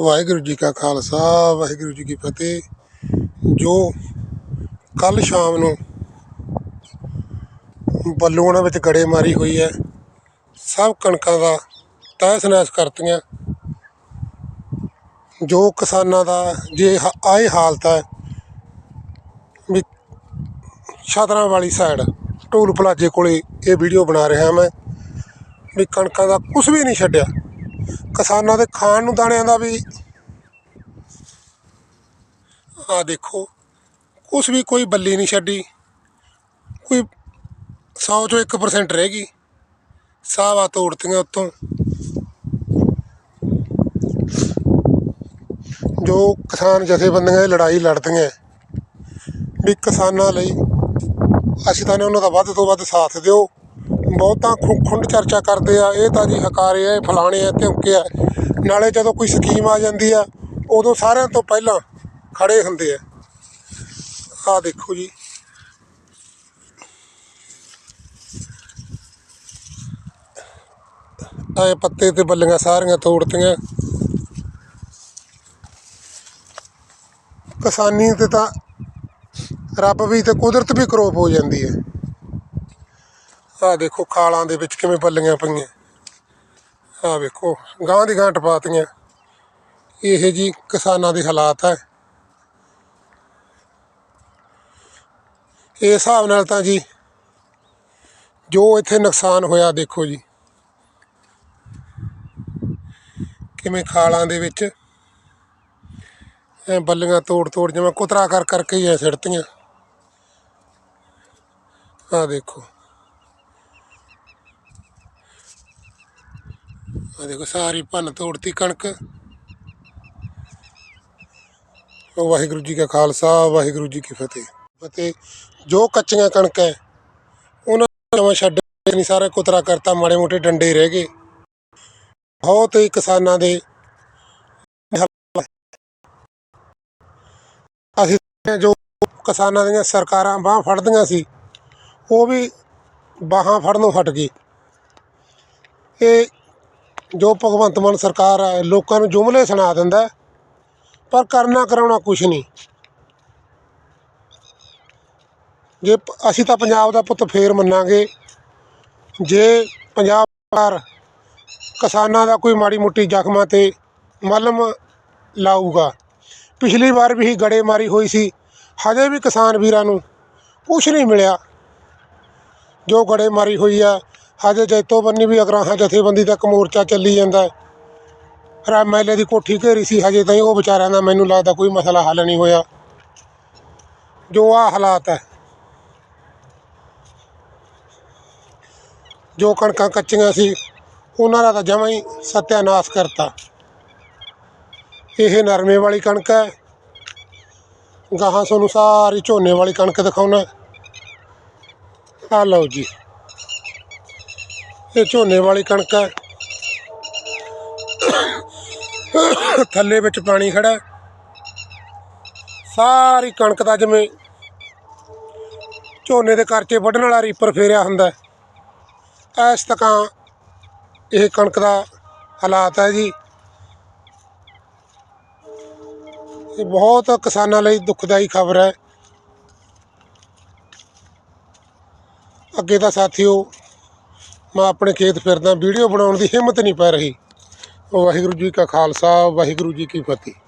ਵਾਹਿਗੁਰੂ ਜੀ ਕਾ ਖਾਲਸਾ, ਵਾਹਿਗੁਰੂ ਜੀ ਕੀ ਫਤਿਹ। ਜੋ ਕੱਲ ਸ਼ਾਮ ਨੂੰ ਬੱਲੂਆਣਾ ਵਿੱਚ ਗੜੇ ਮਾਰੀ ਹੋਈ ਹੈ, ਸਭ ਕਣਕਾਂ ਦਾ ਤਹਿਸ ਨਹਿਸ ਕਰਤੀਆਂ। ਜੋ ਕਿਸਾਨਾਂ ਦਾ ਜੇ ਹ- ਆਏ ਹਾਲਤ ਹੈ, ਵੀ ਛਤਰਾਂ ਵਾਲੀ ਸਾਈਡ ਟੋਲ ਪਲਾਜੇ ਕੋਲੇ ਇਹ ਵੀਡੀਓ ਬਣਾ ਰਿਹਾ ਮੈਂ, ਵੀ ਕਣਕਾਂ ਦਾ ਕੁਝ ਵੀ ਨਹੀਂ ਛੱਡਿਆ। ਕਿਸਾਨਾਂ ਦੇ ਖਾਣ ਨੂੰ ਦਾਣਿਆਂ ਦਾ ਵੀ। ਆ ਦੇਖੋ, ਕੁਛ ਵੀ ਕੋਈ ਬੱਲੀ ਨਹੀਂ ਛੱਡੀ। ਕੋਈ 100 ਚੋਂ 1% ਰਹਿ ਗਈ। ਸਾਵਾ ਤੋੜਤੀਆਂ ਉੱਤੋਂ। ਜੋ ਕਿਸਾਨ ਜਥੇਬੰਦੀਆਂ ਇਹ ਲੜਾਈ ਲੜਦੀਆਂ ਵੀ ਕਿਸਾਨਾਂ ਲਈ ਅਸੀਂ ਤਾਂ ਨੇ ਉਹਨਾਂ ਦਾ ਵੱਧ ਤੋਂ ਵੱਧ ਸਾਥ ਦਿਓ। ਬਹੁਤਾ ਖੁ- ਖੁੰਡ ਚਰਚਾ ਕਰਦੇ ਆ, ਇਹ ਤਾਂ ਜੀ ਹਕਾਰੇ ਆ, ਇਹ ਫਲਾਣੇ ਆ ਧਮਕੇ ਆ। ਨਾਲੇ ਜਦੋਂ ਕੋਈ ਸਕੀਮ ਆ ਜਾਂਦੀ ਆ, ਉਦੋਂ ਸਾਰਿਆਂ ਤੋਂ ਪਹਿਲਾਂ ਖੜੇ ਹੁੰਦੇ ਆ। ਆ ਦੇਖੋ ਜੀ। ਐ ਪੱਤੇ ਤੇ ਬੱਲੀਆਂ ਸਾਰੀਆਂ ਤੋੜਤੀਆਂ। ਕਿਸਾਨੀ ਤੇ ਤਾਂ ਰੱਬ ਵੀ ਤੇ ਕੁਦਰਤ ਵੀ ਕਰੋਪ ਹੋ ਜਾਂਦੀ ਹੈ ਆਹ ਦੇਖੋ ਖਾਲਾਂ ਦੇ ਵਿੱਚ ਕਿਵੇਂ ਬੱਲੀਆਂ ਪਈਆਂ। ਆਹ ਵੇਖੋ, ਗਾਂ ਦੀ ਗਾਂ ਟਪਾਤੀਆਂ ਇਹ ਜੀ ਕਿਸਾਨਾਂ ਦੇ ਹਾਲਾਤ ਹੈ। ਇਸ ਹਿਸਾਬ ਨਾਲ ਤਾਂ ਜੀ ਜੋ ਇੱਥੇ ਨੁਕਸਾਨ ਹੋਇਆ, ਦੇਖੋ ਜੀ। ਕਿਵੇਂ ਖਾਲਾਂ ਦੇ ਵਿੱਚ ਬੱਲੀਆਂ ਤੋੜ ਤੋੜ ਜਿਵੇਂ ਕੁਤਰਾ ਕਰ ਕਰਕੇ ਹੀ ਐ ਸਿੜਤੀਆਂ। ਆ ਦੇਖੋ। ਆ ਦੇਖੋ ਸਾਰੀ ਭੰਨ ਤੋੜਤੀ ਕਣਕ। ਵਾਹਿਗੁਰੂ ਜੀ ਕਾ ਖਾਲਸਾ, ਵਾਹਿਗੁਰੂ ਜੀ ਕੀ ਫਤਿਹ। ਫਤਿਹ ਜੋ ਕੱਚੀਆਂ ਕਣਕ ਹੈ, ਉਹਨਾਂ ਨੂੰ ਛੱਡ ਨਹੀਂ ਸਾਰੇ ਕੁਤਰਾ ਕਰਤਾ, ਮਾੜੇ ਮੋਟੇ ਡੰਡੇ ਰਹਿ ਗਏ। ਬਹੁਤ ਹੀ ਕਿਸਾਨਾਂ ਦੇ ਅਸੀਂ ਜੋ ਕਿਸਾਨਾਂ ਦੀਆਂ ਸਰਕਾਰਾਂ ਬਾਹ ਫੜਦੀਆਂ ਸੀ, ਉਹ ਵੀ ਬਾਹਾਂ ਫੜਨੋਂ ਹਟ ਗਈ ਇਹ ਜੋ ਭਗਵੰਤ ਮਾਨ ਸਰਕਾਰ ਹੈ ਲੋਕਾਂ ਨੂੰ ਜੁਮਲੇ ਸੁਣਾ ਦਿੰਦਾ ਪਰ ਕਰਨਾ ਕਰਾਉਣਾ ਕੁਛ ਨਹੀਂ। ਜੇ ਅਸੀਂ ਤਾਂ ਪੰਜਾਬ ਦਾ ਪੁੱਤ ਫੇਰ ਮੰਨਾਂਗੇ। ਜੇ ਪੰਜਾਬ ਸਰਕਾਰ ਕਿਸਾਨਾਂ ਦਾ ਕੋਈ ਮਾੜੀ ਮੋਟੀ ਜ਼ਖਮਾਂ ਤੇ ਮਲਮ ਲਾਊਗਾ। ਪਿਛਲੀ ਵਾਰ ਵੀ ਗੜੇਮਾਰੀ ਹੋਈ ਸੀ, ਹਜੇ ਵੀ ਕਿਸਾਨ ਵੀਰਾਂ ਨੂੰ ਕੁਛ ਨਹੀਂ ਮਿਲਿਆ। ਜੋ ਗੜੇਮਾਰੀ ਹੋਈ ਆ ਹਜੇ ਜੈਤੋ ਬੰਨੀ ਵੀ ਅਗਰਾਹਾਂ ਜਥੇਬੰਦੀ ਤੱਕ ਮੋਰਚਾ ਚੱਲੀ ਜਾਂਦਾ ਹੈ। ਫਿਰ ਐਮਐਲਏ ਦੀ ਕੋਠੀ ਘੇਰੀ ਸੀ, ਹਜੇ ਤਾਈਂ ਉਹ ਵਿਚਾਰਿਆਂ ਦਾ ਮੈਨੂੰ ਲੱਗਦਾ ਕੋਈ ਮਸਲਾ ਹੱਲ ਨਹੀਂ ਹੋਇਆ। ਜੋ ਆ ਹਾਲਾਤ ਹੈ। ਜੋ ਕਣਕਾਂ ਕੱਚੀਆਂ ਸੀ, ਉਹਨਾਂ ਦਾ ਤਾਂ ਜਮਾਂ ਹੀ ਸਤਿਆਨਾਸ਼ ਕਰਤਾ। ਇਹ ਨਰਮੇ ਵਾਲੀ ਕਣਕ ਹੈ। ਗਾਹਾਂ ਤੁਹਾਨੂੰ ਸਾਰੀ ਝੋਨੇ ਵਾਲੀ ਕਣਕ ਦਿਖਾਉਣਾ। ਆ ਲਓ ਜੀ। ਇਹ ਝੋਨੇ ਵਾਲੀ ਕਣਕ ਹੈ ਥੱਲੇ ਵਿੱਚ ਪਾਣੀ ਖੜਾ। ਸਾਰੀ ਕਣਕ ਦਾ ਜਿਵੇਂ ਝੋਨੇ ਦੇ ਕਰਚੇ ਵੱਢਣ ਵਾਲਾ ਰੀਪਰ ਫੇਰਿਆ ਹੁੰਦਾ। ਹੈ। ਇਸ ਤਕਾਂ ਇਹ ਕਣਕ ਦਾ ਹਾਲਾਤ ਹੈ ਜੀ। ਇਹ ਬਹੁਤ ਕਿਸਾਨਾਂ ਲਈ ਦੁਖਦਾਈ ਖਬਰ ਹੈ। ਅੱਗੇ ਦਾ ਸਾਥੀਓ ਮੈਂ ਆਪਣੇ ਖੇਤ ਫਿਰਦਾ, ਵੀਡੀਓ ਬਣਾਉਣ ਦੀ ਹਿੰਮਤ ਨਹੀਂ ਪੈ ਰਹੀ। ਵਾਹਿਗੁਰੂ ਜੀ ਕਾ ਖਾਲਸਾ, ਵਾਹਿਗੁਰੂ ਜੀ ਕੀ ਫਤਿਹ।